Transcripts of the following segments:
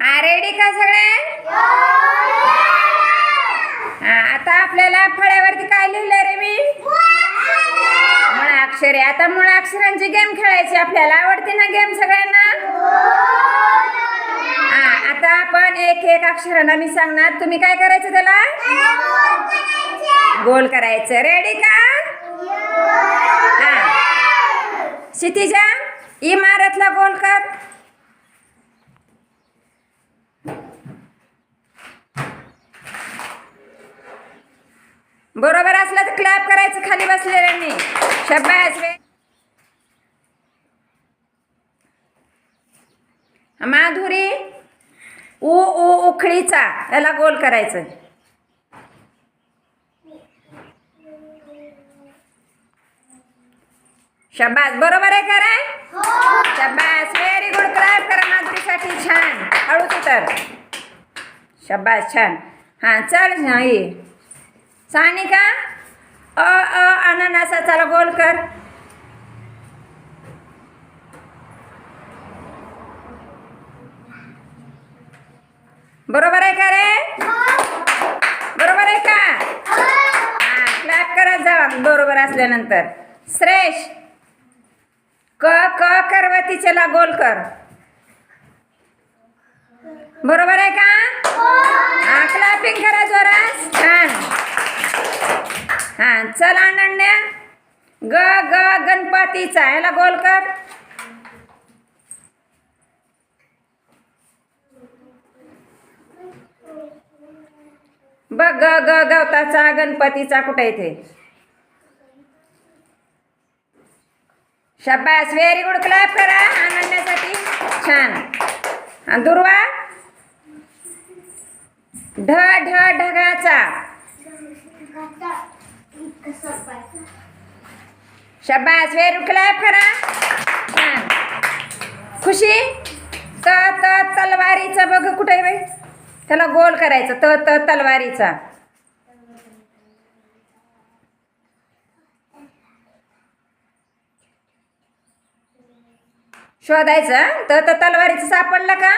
हा रेडी का सगळे? आता आपल्याला फळ्यावरती काय लिहिलंय रे मी? मुळाक्षरे. आता मुळाक्षरांची गेम खेळायची आपल्याला. आवडते ना गेम सगळ्यांना? हा आता आपण एक एक अक्षरांना मी सांगणार. तुम्ही काय करायचं त्याला? गोल करायचं. रेडी का? हा. क्षितिजा इमारतला गोल कर. बरोबर असलं तर क्लॅप करायचं खाली बसलेल्यांनी. शब्बास वे माधुरी उ उ उखळीचा. याला गोल करायचं. शब्बास बरोबर आहे करा शब्बास व्हेरी गुड क्लॅप करा माधुरीसाठी. छान. हळूच उतर. शब्बास छान. हां चल नाही सानिका? अ अ अननसाचा गोल कर. बरोबर आहे का रे? बरोबर आहे का? हा क्लॅप करत जा बरोबर असल्यानंतर. श्रेष क क करवतीच्याला गोल कर. बरोबर आहे का? हा क्लॅपिंग करा जोरास हा चल अनन्या. ग ग गणपतीचा ह्याला गोल कर. बघ ग ग गवताचा गणपतीचा कुठे इथे? शब्बास व्हेरी गुड क्लॅप करा आनंदासाठी छान. दुर्वा. ढ ढ ढगाचा. शब्बास वेर गुड क्लॅप करा छान. खुशी? त त तलवारीचा बघ कुठे बाई? त्याला गोल करायचं त त तलवारीचा. शोधायचं त त तलवारीचं सापडलं का?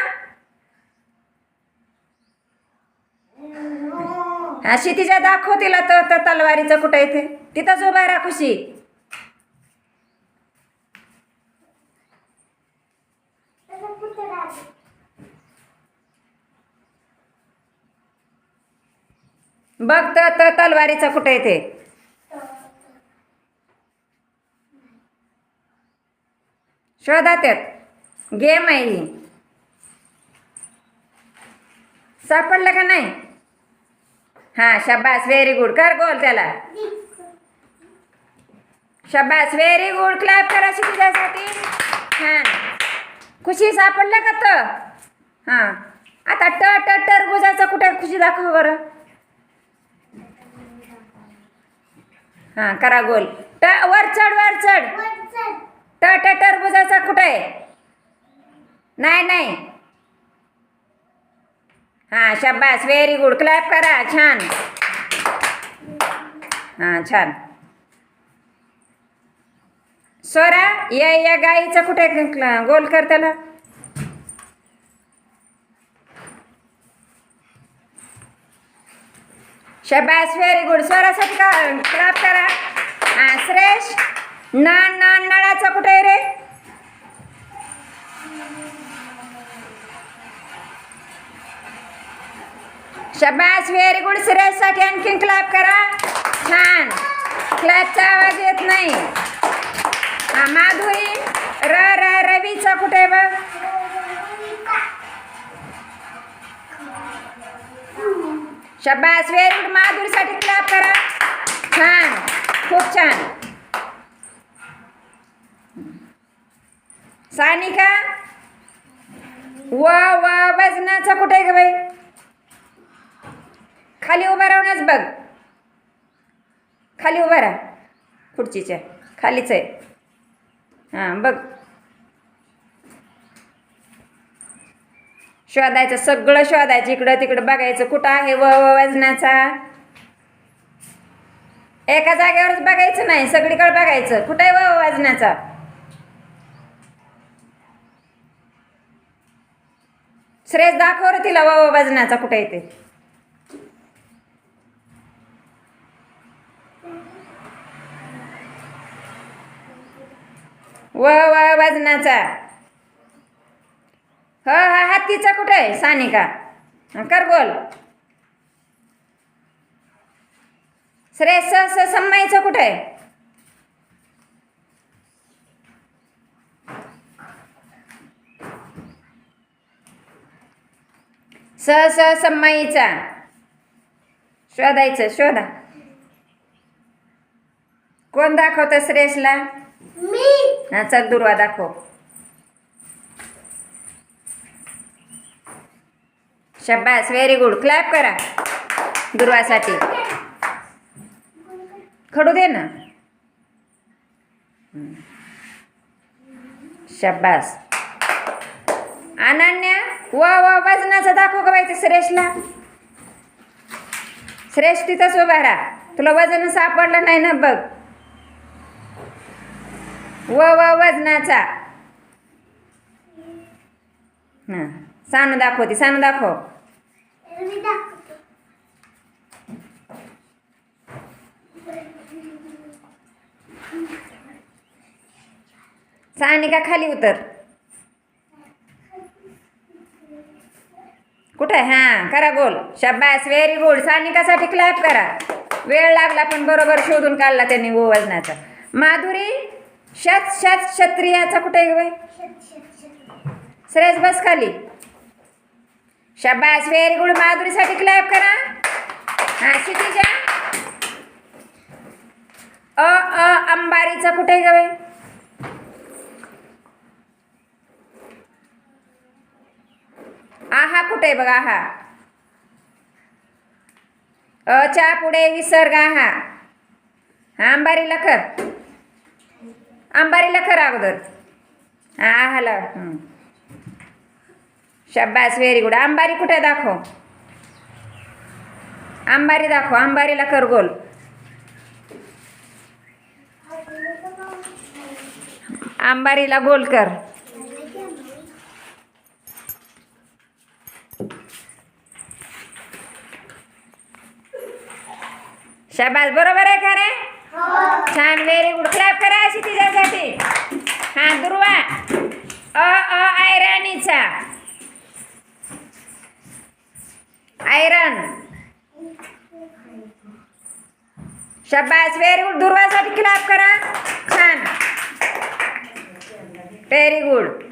अशी तिच्या दाखव तिला तर तलवारीचं कुठं इथे? तिथंच उभा राहा खुशी. बघ तर तर तलवारीचं कुठं येते शोधा त्यात. गेम आहे ही सापडलं का नाही? हां शब्बास व्हेरी गुड कर गोल त्याला. शब्बास व्हेरी गुड क्लॅप करा शिकण्यासाठी छान. खुशी सापडलं का तर हां. आता ट ट टरबुजाचा कुठे खुशी दाखव बरं. हां करा गोल ट वर चढ वर चढ. ट ट टरबुजाचा कुठं? आहे नाही नाही. हां शब्बास व्हेरी गुड क्लॅप करा. छान. हां छान. स्वरा या या गाईचा कुठे गोल कर त्याला. शब्बास व्हेरी गुड स्वरासाठी का क्लॅप करा. हां श्रेष न न नळाचा कुठे आहे रे? शबास व्हेरी गुडसाठी आणखीन क्लॅप करा. छान. क्लॅपचा आवाज येत नाही. हा माधुरी र र रवीचा कुठे आहे बघ? शबास व्हेरी गुड माधुरीसाठी क्लॅप करा. छान. खूप छान. सानिका? व व वजनाचा कुठे आहे ग बाई? खाली उभा राहूनच बघ. खाली उभा राहा. खुर्चीच्या. खालीच आहे. हां बघ. शोधायचं सगळं शोधायचं. इकडं तिकडं बघायचं. कुठं आहे व वजनाचा? एका जागेवरच बघायचं नाही. सगळीकडे बघायचं. कुठं आहे व वजनाचा? श्रेयस दाखव तिला व वजनाचा कुठे येते व व वजनाचा. ह हा हत्तीचा कुठे आहे? सानिका. कर बोल. श्रेय स स सम्माईचं कुठे आहे? स स सम्माईचा शोधायचं शोधा. कोण दाखवतं श्रेयसला? हा चल दुर्वा दाखव. शब्बास व्हेरी गुड क्लॅप करा. दुर्वासाठी. खडू दे ना. शब्बास अनन्या व वा वजनाचा दाखव का बाई श्रेष्ठला. श्रेष्ठ तिथंच उभा राहा. तुला वजन सापडलं नाही ना बघ. व व वजनाचा. हां सानू दाखवते सानू दाखव. सानिका खाली उतर. कुठे हां करा गोल. शब्बास व्हेरी गुड सानिकासाठी क्लॅप करा. वेळ लागला पण बरोबर शोधून काढला त्यांनी वो वजनाचा. माधुरी? शत शत क्षत्रियाचा कुठे आहे बाई? शत बस खाली. शब्बास व्हेरी गुड माधुरीसाठी क्लॅप करा. हा क्षितिजा. अ अ अंबारीचा कुठे आहे आहा कुठे आहे बघा आहा. अच्या पुढे विसर्ग आहा. हा अंबारी लखत अंबारीला खरं अगोदर. हा आहाला शब्बास व्हेरी गुड अंबारी कुठे दाखव? अंबारी दाखव. अंबारीला कर गोल. अंबारीला गोल कर. शाबास बरोबर आहे का रे? छान व्हेरी गुड क्लॅप करा अशी तिच्यासाठी. हा दुर्वा. अ अ आयराणीचा. आयरन. शब्बास व्हेरी गुड दुर्वासाठी क्लॅप करा. छान. Very good